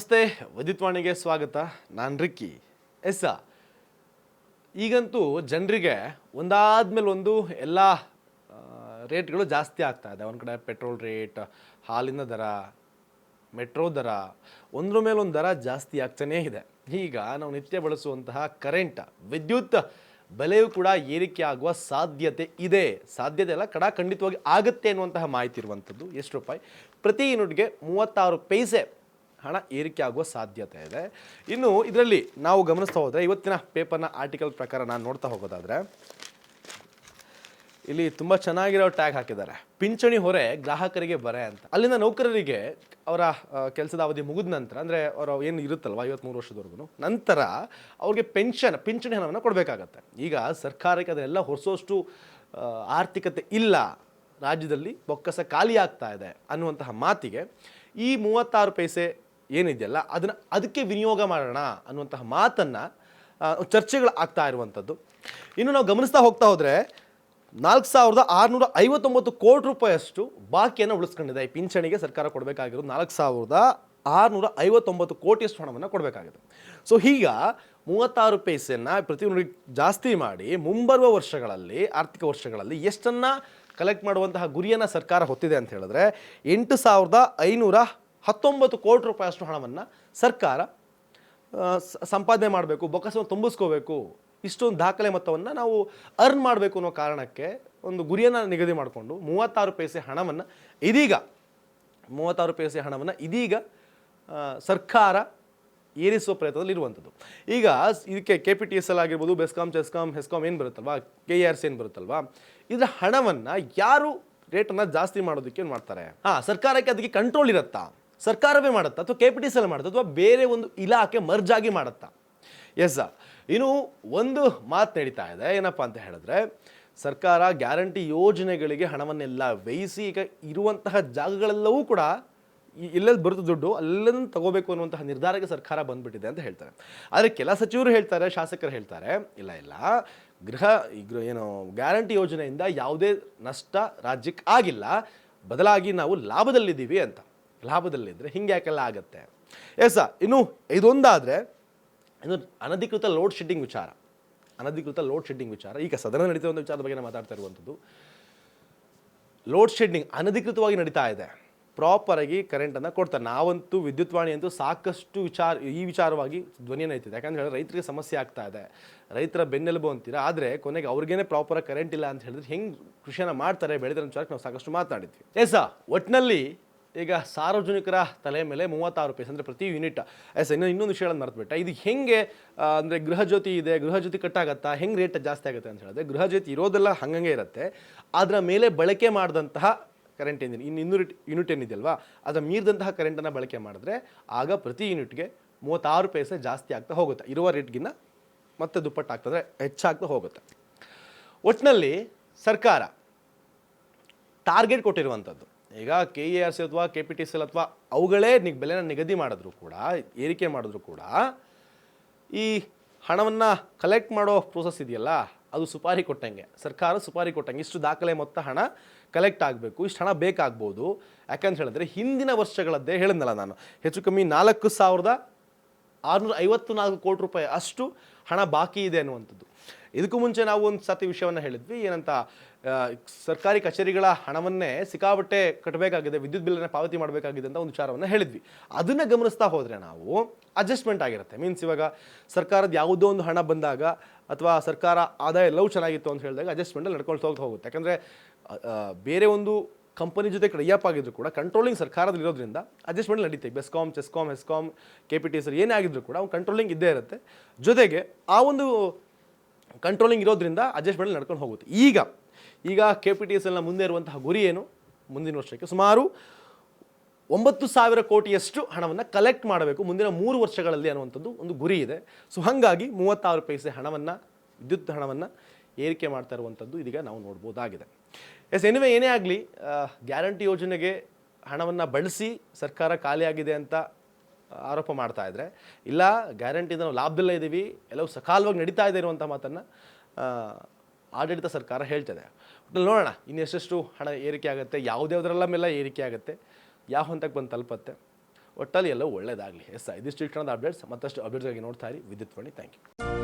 ನಮಸ್ತೆ ವದಿತ್ವಾಣಿಗೆ ಸ್ವಾಗತ. ನಾನು ರಿಕ್ಕಿ ಎಸ್ ಈಗಂತೂ ಜನರಿಗೆ ಒಂದಾದ್ಮೇಲೆ ಒಂದು ಎಲ್ಲ ರೇಟ್ಗಳು ಜಾಸ್ತಿ ಆಗ್ತಾ ಇದೆ. ಒಂದು ಕಡೆ ಪೆಟ್ರೋಲ್ ರೇಟ್, ಹಾಲಿನ ದರ, ಮೆಟ್ರೋ ದರ, ಒಂದ್ರ ಮೇಲೊಂದು ದರ ಜಾಸ್ತಿ ಆಗ್ತಾನೇ ಇದೆ. ಈಗ ನಾವು ನಿತ್ಯ ಬಳಸುವಂತಹ ಕರೆಂಟ್, ವಿದ್ಯುತ್ ಬೆಲೆಯೂ ಕೂಡ ಏರಿಕೆ ಆಗುವ ಸಾಧ್ಯತೆ ಇದೆ. ಸಾಧ್ಯತೆ ಅಲ್ಲ ಕಡ ಖಂಡಿತವಾಗಿ ಆಗುತ್ತೆ ಅನ್ನುವಂತಹ ಮಾಹಿತಿ ಇರುವಂಥದ್ದು. ಎಷ್ಟು ರೂಪಾಯಿ? ಪ್ರತಿ ಯೂನಿಟ್ಗೆ ಮೂವತ್ತಾರು ಪೈಸೆ ಹಣ ಏರಿಕೆ ಆಗುವ ಸಾಧ್ಯತೆ ಇದೆ. ಇನ್ನು ಇದರಲ್ಲಿ ನಾವು ಗಮನಿಸ್ತಾ ಹೋದರೆ ಇವತ್ತಿನ ಪೇಪರ್ನ ಆರ್ಟಿಕಲ್ ಪ್ರಕಾರ ನಾನು ನೋಡ್ತಾ ಹೋಗೋದಾದರೆ, ಇಲ್ಲಿ ತುಂಬ ಚೆನ್ನಾಗಿರೋ ಟ್ಯಾಗ್ ಹಾಕಿದ್ದಾರೆ. ಪಿಂಚಣಿ ಹೊರೆ ಗ್ರಾಹಕರಿಗೆ ಬರೆ ಅಂತ. ಅಲ್ಲಿಂದ ನೌಕರರಿಗೆ ಅವರ ಕೆಲಸದ ಅವಧಿ ಮುಗಿದ ನಂತರ, ಅಂದರೆ ಅವರು ಏನು ಇರುತ್ತಲ್ವ ಐವತ್ಮೂರು ವರ್ಷದವರೆಗೂ ನಂತರ ಅವ್ರಿಗೆ ಪೆನ್ಷನ್, ಪಿಂಚಣಿ ಹಣವನ್ನು ಕೊಡಬೇಕಾಗತ್ತೆ. ಈಗ ಸರ್ಕಾರಕ್ಕೆ ಅದನ್ನೆಲ್ಲ ಹೊರಿಸೋಷ್ಟು ಆರ್ಥಿಕತೆ ಇಲ್ಲ. ರಾಜ್ಯದಲ್ಲಿ ಬೊಕ್ಕಸ ಖಾಲಿ ಆಗ್ತಾ ಇದೆ ಅನ್ನುವಂತಹ ಮಾತಿಗೆ ಈ ಮೂವತ್ತಾರು ಪೈಸೆ ಏನಿದೆಯಲ್ಲ, ಅದನ್ನು ಅದಕ್ಕೆ ವಿನಿಯೋಗ ಮಾಡೋಣ ಅನ್ನುವಂತಹ ಮಾತನ್ನು ಚರ್ಚೆಗಳು ಆಗ್ತಾ ಇರುವಂಥದ್ದು. ಇನ್ನು ನಾವು ಗಮನಿಸ್ತಾ ಹೋಗ್ತಾ ಹೋದರೆ, ನಾಲ್ಕು ಸಾವಿರದ ಆರುನೂರ ಐವತ್ತೊಂಬತ್ತು ಕೋಟಿ ರೂಪಾಯಿಯಷ್ಟು ಬಾಕಿಯನ್ನು ಉಳಿಸ್ಕೊಂಡಿದೆ. ಈ ಪಿಂಚಣಿಗೆ ಸರ್ಕಾರ ಕೊಡಬೇಕಾಗಿರೋದು ನಾಲ್ಕು ಸಾವಿರದ ಆರುನೂರ ಐವತ್ತೊಂಬತ್ತು ಕೋಟಿಯಷ್ಟು ಹಣವನ್ನು ಕೊಡಬೇಕಾಗಿದೆ. ಸೊ ಈಗ ಮೂವತ್ತಾರು ಪೈಸೆಯನ್ನು ಪ್ರತಿ ಜಾಸ್ತಿ ಮಾಡಿ ಮುಂಬರುವ ವರ್ಷಗಳಲ್ಲಿ, ಆರ್ಥಿಕ ವರ್ಷಗಳಲ್ಲಿ ಎಷ್ಟನ್ನು ಕಲೆಕ್ಟ್ ಮಾಡುವಂತಹ ಗುರಿಯನ್ನು ಸರ್ಕಾರ ಹೊತ್ತಿದೆ ಅಂತ ಹೇಳಿದ್ರೆ, ಎಂಟು ಸಾವಿರದ ಐನೂರ ಹತ್ತೊಂಬತ್ತು ಕೋಟಿ ರೂಪಾಯಿಯಷ್ಟು ಹಣವನ್ನು ಸರ್ಕಾರ ಸಂಪಾದನೆ ಮಾಡಬೇಕು ಬೊಕ್ಕಸವನ್ನು ತುಂಬಿಸ್ಕೋಬೇಕು, ಇಷ್ಟೊಂದು ದಾಖಲೆ ಮೊತ್ತವನ್ನು ನಾವು ಅರ್ನ್ ಮಾಡಬೇಕು ಅನ್ನೋ ಕಾರಣಕ್ಕೆ ಒಂದು ಗುರಿಯನ್ನು ನಿಗದಿ ಮಾಡಿಕೊಂಡು ಮೂವತ್ತಾರು ಪೈಸೆ ಹಣವನ್ನು ಇದೀಗ, ಮೂವತ್ತಾರು ಪೈಸೆ ಹಣವನ್ನು ಇದೀಗ ಸರ್ಕಾರ ಏರಿಸುವ ಪ್ರಯತ್ನದಲ್ಲಿ ಇರುವಂಥದ್ದು. ಈಗ ಇದಕ್ಕೆ K P T S L ಆಗಿರ್ಬೋದು ಬೆಸ್ಕಾಮ್ ಚೆಸ್ಕಾಮ್ ಹೆಸ್ಕಾಮ್ ಏನು ಬರುತ್ತಲ್ವಾ? ಕೆ ಆರ್ ಸಿ ಏನು ಬರುತ್ತಲ್ವಾ? ಇದರ ಹಣವನ್ನು ಯಾರು ರೇಟನ್ನು ಜಾಸ್ತಿ ಮಾಡೋದಕ್ಕೆ ಏನು ಮಾಡ್ತಾರೆ? ಹಾಂ, ಸರ್ಕಾರಕ್ಕೆ ಅದಕ್ಕೆ ಕಂಟ್ರೋಲ್ ಇರುತ್ತಾ? ಸರ್ಕಾರವೇ ಮಾಡುತ್ತಾ ಅಥವಾ K P T C L ಮಾಡುತ್ತಾ ಅಥವಾ ಬೇರೆ ಒಂದು ಇಲಾಖೆ ಮರ್ಜಾಗಿ ಮಾಡುತ್ತಾ? ಎಸ್ ಇನ್ನು ಒಂದು ಮಾತು ನಡೀತಾ ಇದೆ. ಏನಪ್ಪ ಅಂತ ಹೇಳಿದ್ರೆ ಸರ್ಕಾರ ಗ್ಯಾರಂಟಿ ಯೋಜನೆಗಳಿಗೆ ಹಣವನ್ನೆಲ್ಲ ವ್ಯಯಿಸಿ ಈಗ ಇರುವಂತಹ ಜಾಗಗಳೆಲ್ಲವೂ ಕೂಡ ಎಲ್ಲೆಲ್ಲಿ ಬರುತ್ತೆ ದುಡ್ಡು ಅಲ್ಲೆಲ್ಲ ತಗೋಬೇಕು ಅನ್ನುವಂತಹ ನಿರ್ಧಾರಕ್ಕೆ ಸರ್ಕಾರ ಬಂದ್ಬಿಟ್ಟಿದೆ ಅಂತ ಹೇಳ್ತಾರೆ. ಆದರೆ ಕೆಲ ಸಚಿವರು ಹೇಳ್ತಾರೆ, ಶಾಸಕರು ಹೇಳ್ತಾರೆ, ಇಲ್ಲ ಇಲ್ಲ. ಗೃಹ ಏನು ಗ್ಯಾರಂಟಿ ಯೋಜನೆಯಿಂದ ಯಾವುದೇ ನಷ್ಟ ರಾಜ್ಯಕ್ಕೆ ಆಗಿಲ್ಲ. ಬದಲಾಗಿ ನಾವು ಲಾಭದಲ್ಲಿದ್ದೀವಿ ಅಂತ. ಲಾಭದಲ್ಲಿದ್ದರೆ ಹಿಂಗೆ ಯಾಕೆಲ್ಲ ಆಗುತ್ತೆ? ಎಸ್ ಇನ್ನು ಇದೊಂದಾದರೆ, ಇನ್ನು ಅನಧಿಕೃತ ಲೋಡ್ ಶೆಡ್ಡಿಂಗ್ ವಿಚಾರ. ಅನಧಿಕೃತ ಲೋಡ್ ಶೆಡ್ಡಿಂಗ್ ವಿಚಾರ. ಈಗ ಸದನ ಒಂದು ವಿಚಾರದ ಬಗ್ಗೆ ಮಾತಾಡ್ತಾ ಇರುವಂಥದ್ದು. ಲೋಡ್ ಶೆಡ್ಡಿಂಗ್ ಅನಧಿಕೃತವಾಗಿ ನಡೀತಾ ಇದೆ. ಪ್ರಾಪರಾಗಿ ಕರೆಂಟನ್ನು ಕೊಡ್ತಾರೆ. ನಾವಂತೂ ವಿದ್ಯುತ್ ವಾಣಿ ಅಂತೂ ಸಾಕಷ್ಟು ವಿಚಾರ, ಈ ವಿಚಾರವಾಗಿ ಧ್ವನಿಯನ್ನು ಐತಿದೆ ಯಾಕಂದ್ರೆ ಹೇಳಿದ್ರೆ ರೈತರಿಗೆ ಸಮಸ್ಯೆ ಆಗ್ತಾ ಇದೆ. ರೈತರ ಬೆನ್ನೆಲುಬು ಅಂತೀರಾ? ಆದರೆ ಕೊನೆಗೆ ಅವ್ರಿಗೇನೆ ಪ್ರಾಪರಾಗಿ ಕರೆಂಟ್ ಇಲ್ಲ ಅಂತ ಹೇಳಿದ್ರೆ ಹೆಂಗೆ ಕೃಷಿಯನ್ನು ಮಾಡ್ತಾರೆ? ಬೆಳೆದ ವಿಚಾರಕ್ಕೆ ನಾವು ಸಾಕಷ್ಟು ಮಾತನಾಡಿದ್ವಿ ಎಸ್ ಒಟ್ಟಿನಲ್ಲಿ ಈಗ ಸಾರ್ವಜನಿಕರ ತಲೆ ಮೇಲೆ ಮೂವತ್ತಾರು ರೂಪಾಯಿ, ಅಂದರೆ ಪ್ರತಿ ಯೂನಿಟ್ ಎಸ್, ಇನ್ನು ಇನ್ನೊಂದು ವಿಷಯಗಳನ್ನು ಮರೆತುಬಿಟ್ಟೆ. ಇದು ಹೆಂಗೆ ಅಂದರೆ ಗೃಹಜ್ಯೋತಿ ಇದೆ ಗೃಹಜ್ಯೋತಿ ಕಟ್ಟಾಗತ್ತಾ, ಹೆಂಗೆ ರೇಟ್ ಜಾಸ್ತಿ ಆಗುತ್ತೆ ಅಂತ ಹೇಳಿದ್ರೆ ಗೃಹಜ್ಯೋತಿ ಇರೋದೆಲ್ಲ ಹಂಗಂಗೆ ಇರುತ್ತೆ. ಅದರ ಮೇಲೆ ಬಳಕೆ ಮಾಡಿದಂತಹ ಕರೆಂಟ್ ಏನಿದೆ? ಇನ್ನು ಇನ್ನೂರು ಯೂನಿಟ್ ಏನಿದೆಯಲ್ವಾ? ಅದರ ಮೀರಿದಂತಹ ಕರೆಂಟನ್ನು ಬಳಕೆ ಮಾಡಿದ್ರೆ ಆಗ ಪ್ರತಿ ಯೂನಿಟ್ಗೆ ಮೂವತ್ತಾರು ಪೈಸೆ ಜಾಸ್ತಿ ಆಗ್ತಾ ಹೋಗುತ್ತೆ. ಇರುವ ರೇಟ್ಗಿನ್ನ ಮತ್ತೆ ದುಪ್ಪಟ್ಟು ಆಗ್ತದೆ ಹೆಚ್ಚಾಗ್ತಾ ಹೋಗುತ್ತೆ. ಒಟ್ಟಿನಲ್ಲಿ ಸರ್ಕಾರ ಟಾರ್ಗೆಟ್ ಕೊಟ್ಟಿರುವಂಥದ್ದು. ಈಗ ಕೆ ಇ ಆರ್ ಸಿ ಅಥವಾ ಕೆ ಪಿ ಟಿ ಸಿ ಅಥವಾ ಅವುಗಳೇ ನಿಗ್ ಬೆಲೆನ ನಿಗದಿ ಮಾಡಿದ್ರು ಕೂಡ, ಏರಿಕೆ ಮಾಡಿದ್ರು ಕೂಡ, ಈ ಹಣವನ್ನು ಕಲೆಕ್ಟ್ ಮಾಡೋ ಪ್ರೋಸೆಸ್ ಇದೆಯಲ್ಲ, ಅದು ಸುಪಾರಿ ಕೊಟ್ಟಂಗೆ. ಸರ್ಕಾರ ಸುಪಾರಿ ಕೊಟ್ಟಂಗೆ. ಇಷ್ಟು ದಾಖಲೆ ಮೊತ್ತ ಹಣ ಕಲೆಕ್ಟ್ ಆಗಬೇಕು, ಇಷ್ಟು ಹಣ ಬೇಕಾಗ್ಬೋದು. ಯಾಕಂತ ಹೇಳಿದ್ರೆ, ಹಿಂದಿನ ವರ್ಷಗಳದ್ದೇ ಹೇಳಿದ್ನಲ್ಲ ನಾನು. ಹೆಚ್ಚು ಕಮ್ಮಿ ನಾಲ್ಕು ಸಾವಿರದ ಆರುನೂರ ಐವತ್ತು ನಾಲ್ಕು ಕೋಟಿ ರೂಪಾಯಿ ಅಷ್ಟು ಹಣ ಬಾಕಿ ಇದೆ ಅನ್ನುವಂಥದ್ದು. ಇದಕ್ಕೂ ಮುಂಚೆ ನಾವು ಒಂದು ಸತಿ ವಿಷಯವನ್ನು ಹೇಳಿದ್ವಿ. ಏನಂತ ಸರ್ಕಾರಿ ಕಚೇರಿಗಳ ಹಣವನ್ನೇ ಸಿಕ್ಕಾಬಟ್ಟೆ ಕಟ್ಟಬೇಕಾಗಿದೆ, ವಿದ್ಯುತ್ ಬಿಲ್ಲನ್ನು ಪಾವತಿ ಮಾಡಬೇಕಾಗಿದೆ ಅಂತ ಒಂದು ವಿಚಾರವನ್ನು ಹೇಳಿದ್ವಿ. ಅದನ್ನು ಗಮನಿಸ್ತಾ ಹೋದರೆ ನಾವು ಅಡ್ಜಸ್ಟ್ಮೆಂಟ್ ಆಗಿರುತ್ತೆ. ಮೀನ್ಸ್ ಇವಾಗ ಸರ್ಕಾರದ ಯಾವುದೋ ಒಂದು ಹಣ ಬಂದಾಗ ಅಥವಾ ಸರ್ಕಾರ ಆದಾಯ ಎಲ್ಲವೂ ಚೆನ್ನಾಗಿತ್ತು ಅಂತ ಹೇಳಿದಾಗ ಅಡ್ಜಸ್ಟ್ಮೆಂಟಲ್ಲಿ ನಡ್ಕೊಂಡು ಹೋಗ್ತಾ ಹೋಗುತ್ತೆ. ಯಾಕಂದರೆ ಬೇರೆ ಒಂದು ಕಂಪನಿ ಜೊತೆ ಕ್ರಯಪ್ ಆಗಿದ್ರು ಕೂಡ ಕಂಟ್ರೋಲಿಂಗ್ ಸರ್ಕಾರದಲ್ಲಿ ಇರೋದ್ರಿಂದ adjustment ನಡೀತೆ. BESCOM CESCOM HESCOM K P T S ಏನೇ ಆಗಿದ್ರು ಕೂಡ ಅವ್ನು ಕಂಟ್ರೋಲಿಂಗ್ ಇದ್ದೇ ಇರುತ್ತೆ. ಜೊತೆಗೆ ಆ ಒಂದು ಕಂಟ್ರೋಲಿಂಗ್ ಇರೋದ್ರಿಂದ ಅಡ್ಜಸ್ಟ್ಮೆಂಟ್ ನಡ್ಕೊಂಡು ಹೋಗುತ್ತೆ. ಈಗ ಈಗ ಕೆ ಪಿ ಟಿ ಎಸ್ ಎಲ್ನ ಮುಂದೆ ಇರುವಂತಹ ಗುರಿ ಏನು? ಮುಂದಿನ ವರ್ಷಕ್ಕೆ ಸುಮಾರು ಒಂಬತ್ತು ಸಾವಿರ ಕೋಟಿಯಷ್ಟು ಹಣವನ್ನು ಕಲೆಕ್ಟ್ ಮಾಡಬೇಕು. ಮುಂದಿನ ಮೂರು ವರ್ಷಗಳಲ್ಲಿ ಅನ್ನುವಂಥದ್ದು ಒಂದು ಗುರಿ ಇದೆ. ಸೊ ಹಾಗಾಗಿ ಮೂವತ್ತಾರು ಪೈಸೆ ಹಣವನ್ನು, ವಿದ್ಯುತ್ ಹಣವನ್ನು ಏರಿಕೆ ಮಾಡ್ತಾ ಇರುವಂಥದ್ದು ಇದೀಗ ನಾವು ನೋಡ್ಬೋದಾಗಿದೆ. ಎಸ್ ಎನಿವೆ ಏನೇ ಆಗಲಿ ಗ್ಯಾರಂಟಿ ಯೋಜನೆಗೆ ಹಣವನ್ನು ಬಳಸಿ ಸರ್ಕಾರ ಖಾಲಿಯಾಗಿದೆ ಅಂತ ಆರೋಪ ಮಾಡ್ತಾ ಇದ್ದರೆ ಇಲ್ಲ ಗ್ಯಾರಂಟಿಯಿಂದ ನಾವು ಲಾಭದಲ್ಲೇ ಇದ್ದೀವಿ ಎಲ್ಲವೂ ಸಕಾಲವಾಗಿ ನಡೀತಾ ಇದೆ ಇರುವಂಥ ಮಾತನ್ನು ಆಡಳಿತ ಸರ್ಕಾರ ಹೇಳ್ತದೆ. ನೋಡೋಣ ನೋಡೋಣ ಇನ್ನೆಷ್ಟೆಷ್ಟು ಹಣ ಏರಿಕೆ ಆಗುತ್ತೆ ಯಾವುದ್ಯಾವುದರೆಲ್ಲ ಮೇಲೆ ಏರಿಕೆ ಆಗುತ್ತೆ. ಯಾವ ಹಂತಕ್ಕೆ ಬಂದು ತಲುಪತ್ತೆ. ಒಟ್ಟಲ್ಲಿ ಎಲ್ಲ ಒಳ್ಳೆಯದಾಗಲಿ ಎಸ್, ಇದಿಷ್ಟು ಇಷ್ಟೊಂದು ಅಪ್ಡೇಟ್ಸ್ ಮತ್ತಷ್ಟು ಅಪ್ಡೇಟ್ಸ್ಗಾಗಿ ನೋಡ್ತಾ ಇರಿ. ವಿದ್ಯುತ್ ವಾಣಿ ಥ್ಯಾಂಕ್ ಯು